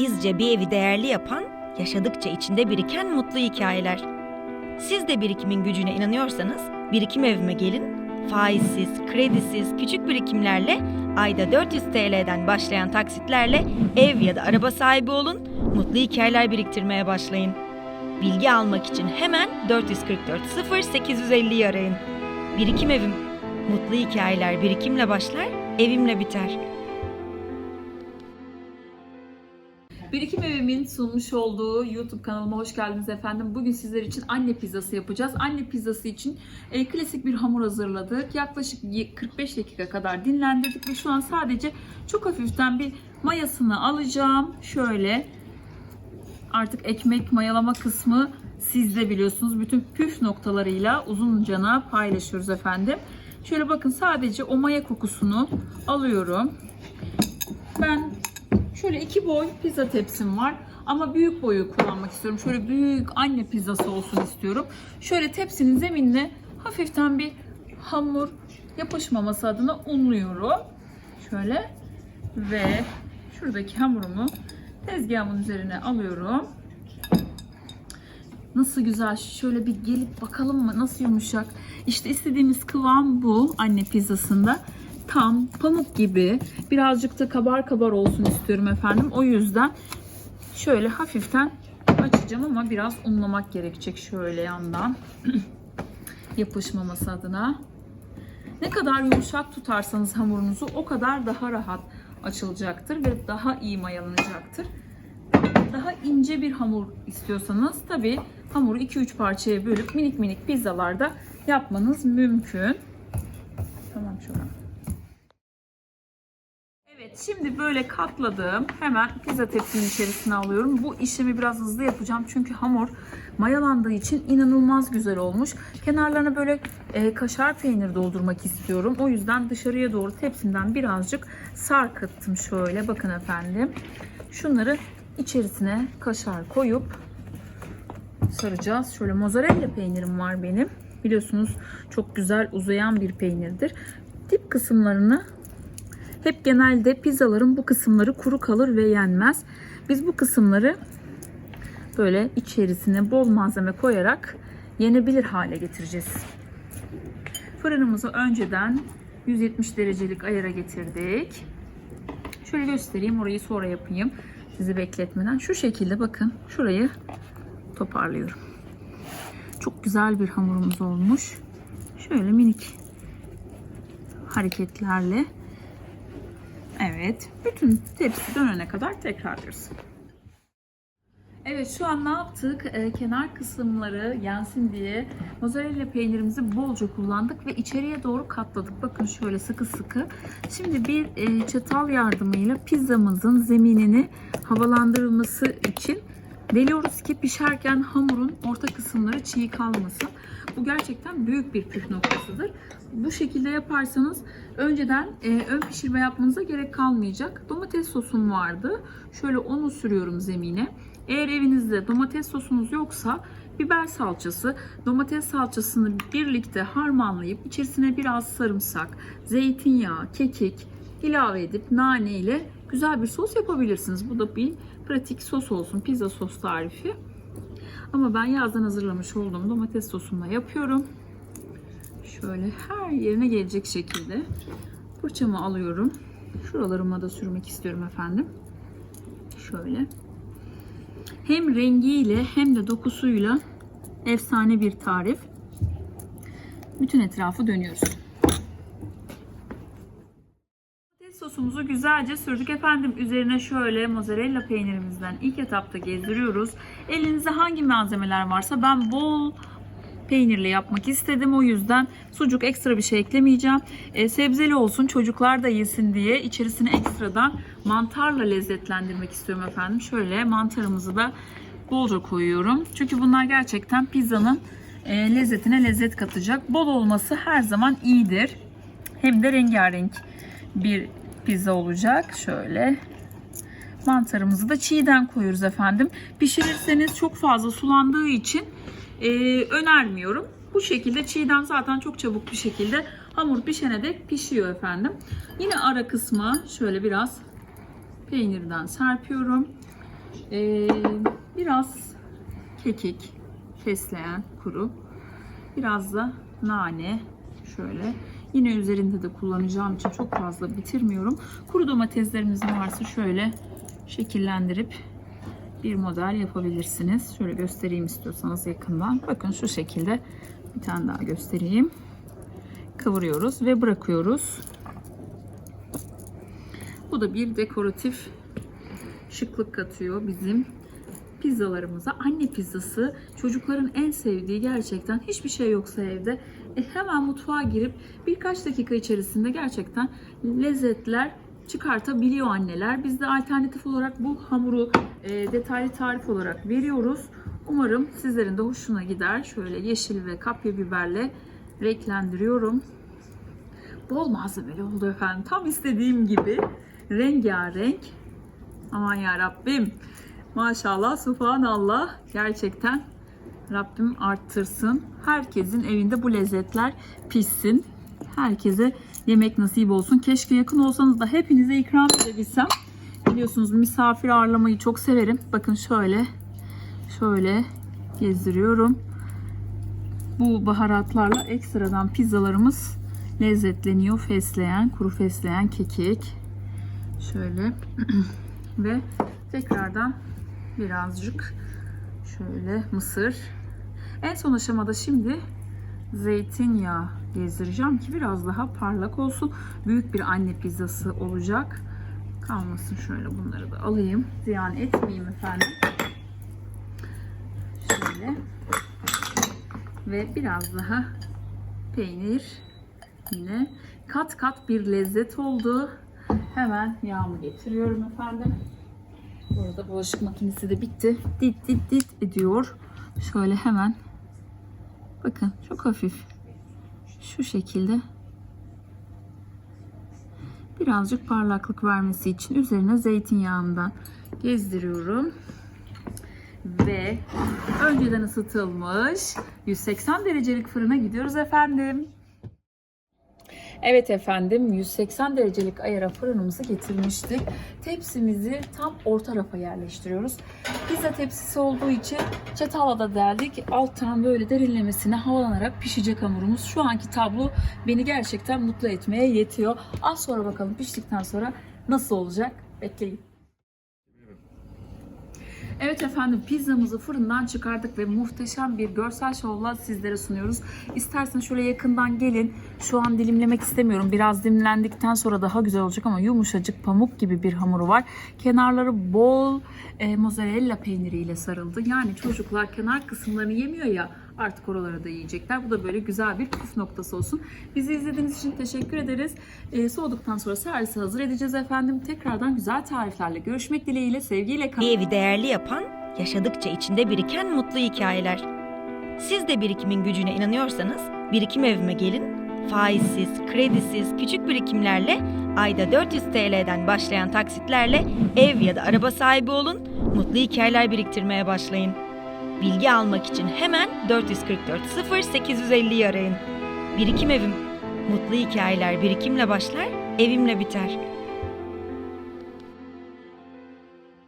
Bizce bir evi değerli yapan, yaşadıkça içinde biriken mutlu hikayeler. Siz de birikimin gücüne inanıyorsanız birikim evime gelin. Faizsiz, kredisiz, küçük birikimlerle ayda 400 TL'den başlayan taksitlerle ev ya da araba sahibi olun. Mutlu hikayeler biriktirmeye başlayın. Bilgi almak için hemen 444 0850'yi arayın. Birikim evim. Mutlu hikayeler birikimle başlar, evimle biter. Birikim Evimin sunmuş olduğu YouTube kanalıma hoş geldiniz efendim. Bugün sizler için anne pizzası yapacağız. Anne pizzası için e, klasik bir hamur hazırladık. Yaklaşık y- 45 dakika kadar dinlendirdik ve şu an sadece çok hafiften bir mayasını alacağım. Şöyle artık ekmek mayalama kısmı siz de biliyorsunuz. Bütün püf noktalarıyla uzuncana paylaşıyoruz efendim. Şöyle bakın sadece o maya kokusunu alıyorum. Ben Şöyle iki boy pizza tepsim var. Ama büyük boyu kullanmak istiyorum. Şöyle büyük anne pizzası olsun istiyorum. Şöyle tepsinin zeminine hafiften bir hamur yapışmaması adına unluyorum. Şöyle ve şuradaki hamurumu tezgahımın üzerine alıyorum. Nasıl güzel. Şöyle bir gelip bakalım mı? Nasıl yumuşak? İşte istediğimiz kıvam bu anne pizzasında. Tam pamuk gibi. Birazcık da kabar kabar olsun istiyorum efendim. O yüzden şöyle hafiften açacağım ama biraz unlamak gerekecek şöyle yandan. Yapışmaması adına. Ne kadar yumuşak tutarsanız hamurunuzu o kadar daha rahat açılacaktır ve daha iyi mayalanacaktır daha ince bir hamur istiyorsanız tabi hamuru 2-3 parçaya bölüp minik minik pizzalarda yapmanız mümkün. Evet şimdi böyle katladım. Hemen pizza tepsinin içerisine alıyorum. Bu işlemi biraz hızlı yapacağım çünkü hamur mayalandığı için inanılmaz güzel olmuş. Kenarlarına böyle e, kaşar peynir doldurmak istiyorum. O yüzden dışarıya doğru tepsimden birazcık sarkıttım şöyle. Bakın efendim. Şunları içerisine kaşar koyup saracağız. Şöyle mozzarella peynirim var benim. Biliyorsunuz çok güzel uzayan bir peynirdir. Dip kısımlarını hep genelde pizzaların bu kısımları kuru kalır ve yenmez. Biz bu kısımları böyle içerisine bol malzeme koyarak yenebilir hale getireceğiz. Fırınımızı önceden 170 derecelik ayara getirdik. Şöyle göstereyim orayı sonra yapayım sizi bekletmeden. Şu şekilde bakın şurayı toparlıyorum. Çok güzel bir hamurumuz olmuş. Şöyle minik hareketlerle Evet. Bütün tepsi dönene kadar tekrarlıyoruz. Evet şu an ne yaptık? Ee, kenar kısımları yensin diye mozzarella peynirimizi bolca kullandık ve içeriye doğru katladık. Bakın şöyle sıkı sıkı. Şimdi bir e, çatal yardımıyla pizzamızın zeminini havalandırılması için deliyoruz ki pişerken hamurun orta kısımları çiğ kalmasın. Bu gerçekten büyük bir püf noktasıdır. Bu şekilde yaparsanız önceden e, ön pişirme yapmanıza gerek kalmayacak. Domates sosum vardı. Şöyle onu sürüyorum zemine. Eğer evinizde domates sosunuz yoksa biber salçası, domates salçasını birlikte harmanlayıp içerisine biraz sarımsak, zeytinyağı, kekik ilave edip nane ile güzel bir sos yapabilirsiniz. Bu da bir pratik sos olsun. Pizza sos tarifi. Ama ben yazdan hazırlamış olduğum domates sosumla yapıyorum. Şöyle her yerine gelecek şekilde fırçamı alıyorum. Şuralarıma da sürmek istiyorum efendim. Şöyle. Hem rengiyle hem de dokusuyla efsane bir tarif. Bütün etrafı dönüyoruz. Domates sosumuzu güzelce sürdük efendim. Üzerine şöyle mozzarella peynirimizden ilk etapta gezdiriyoruz. Elinizde hangi malzemeler varsa ben bol peynirli yapmak istedim. O yüzden sucuk ekstra bir şey eklemeyeceğim. E, sebzeli olsun çocuklar da yesin diye içerisine ekstradan mantarla lezzetlendirmek istiyorum efendim. Şöyle mantarımızı da bolca koyuyorum. Çünkü bunlar gerçekten pizzanın e, lezzetine lezzet katacak. Bol olması her zaman iyidir. Hem de rengarenk bir pizza olacak. Şöyle mantarımızı da çiğden koyuyoruz efendim. Pişirirseniz çok fazla sulandığı için e, önermiyorum. Bu şekilde çiğden zaten çok çabuk bir şekilde hamur pişene dek pişiyor efendim. Yine ara kısma şöyle biraz peynirden serpiyorum. Ee, biraz kekik, fesleğen, kuru. Biraz da nane. Şöyle. Yine üzerinde de kullanacağım için çok fazla bitirmiyorum. Kuru domateslerimizin varsa şöyle şekillendirip bir model yapabilirsiniz. Şöyle göstereyim istiyorsanız yakından. Bakın şu şekilde bir tane daha göstereyim. Kıvırıyoruz ve bırakıyoruz. Bu da bir dekoratif şıklık katıyor bizim pizzalarımıza. Anne pizzası çocukların en sevdiği gerçekten hiçbir şey yoksa evde hemen mutfağa girip birkaç dakika içerisinde gerçekten lezzetler çıkartabiliyor anneler. Biz de alternatif olarak bu hamuru e, detaylı tarif olarak veriyoruz. Umarım sizlerin de hoşuna gider. Şöyle yeşil ve kapya biberle renklendiriyorum. Bol malzemeli oldu efendim. Tam istediğim gibi rengarenk. Aman ya Rabbim. Maşallah, subhanallah. Gerçekten Rabbim arttırsın. Herkesin evinde bu lezzetler pişsin. Herkese yemek nasip olsun. Keşke yakın olsanız da hepinize ikram edebilsem. Biliyorsunuz misafir ağırlamayı çok severim. Bakın şöyle, şöyle gezdiriyorum. Bu baharatlarla ekstradan pizzalarımız lezzetleniyor. Fesleğen, kuru fesleğen, kekik. Şöyle ve tekrardan birazcık şöyle mısır. En son aşamada şimdi zeytinyağı gezdireceğim ki biraz daha parlak olsun. Büyük bir anne pizzası olacak. Kalmasın şöyle bunları da alayım. Ziyan etmeyeyim efendim. Şöyle. Ve biraz daha peynir yine kat kat bir lezzet oldu. Hemen yağımı getiriyorum efendim. Bu arada bulaşık makinesi de bitti. Dit dit dit ediyor. Şöyle hemen bakın çok hafif şu şekilde birazcık parlaklık vermesi için üzerine zeytinyağından gezdiriyorum. Ve önceden ısıtılmış 180 derecelik fırına gidiyoruz efendim. Evet efendim 180 derecelik ayara fırınımızı getirmiştik. Tepsimizi tam orta rafa yerleştiriyoruz. Pizza tepsisi olduğu için çatalla da deldik. Alttan böyle derinlemesine havalanarak pişecek hamurumuz. Şu anki tablo beni gerçekten mutlu etmeye yetiyor. Az sonra bakalım piştikten sonra nasıl olacak? Bekleyin. Evet efendim pizzamızı fırından çıkardık ve muhteşem bir görsel şovla sizlere sunuyoruz. İsterseniz şöyle yakından gelin. Şu an dilimlemek istemiyorum. Biraz dilimlendikten sonra daha güzel olacak ama yumuşacık pamuk gibi bir hamuru var. Kenarları bol e, mozzarella peyniriyle sarıldı. Yani çocuklar kenar kısımlarını yemiyor ya artık oraları da yiyecekler. Bu da böyle güzel bir püf noktası olsun. Bizi izlediğiniz için teşekkür ederiz. E, soğuduktan sonra servise hazır edeceğiz efendim. Tekrardan güzel tariflerle görüşmek dileğiyle. Sevgiyle kalın. Bir evi değerli yapan, yaşadıkça içinde biriken mutlu hikayeler. Siz de birikimin gücüne inanıyorsanız birikim evime gelin. Faizsiz, kredisiz, küçük birikimlerle ayda 400 TL'den başlayan taksitlerle ev ya da araba sahibi olun. Mutlu hikayeler biriktirmeye başlayın. Bilgi almak için hemen 444 0850'yi arayın. Birikim evim. Mutlu hikayeler birikimle başlar, evimle biter.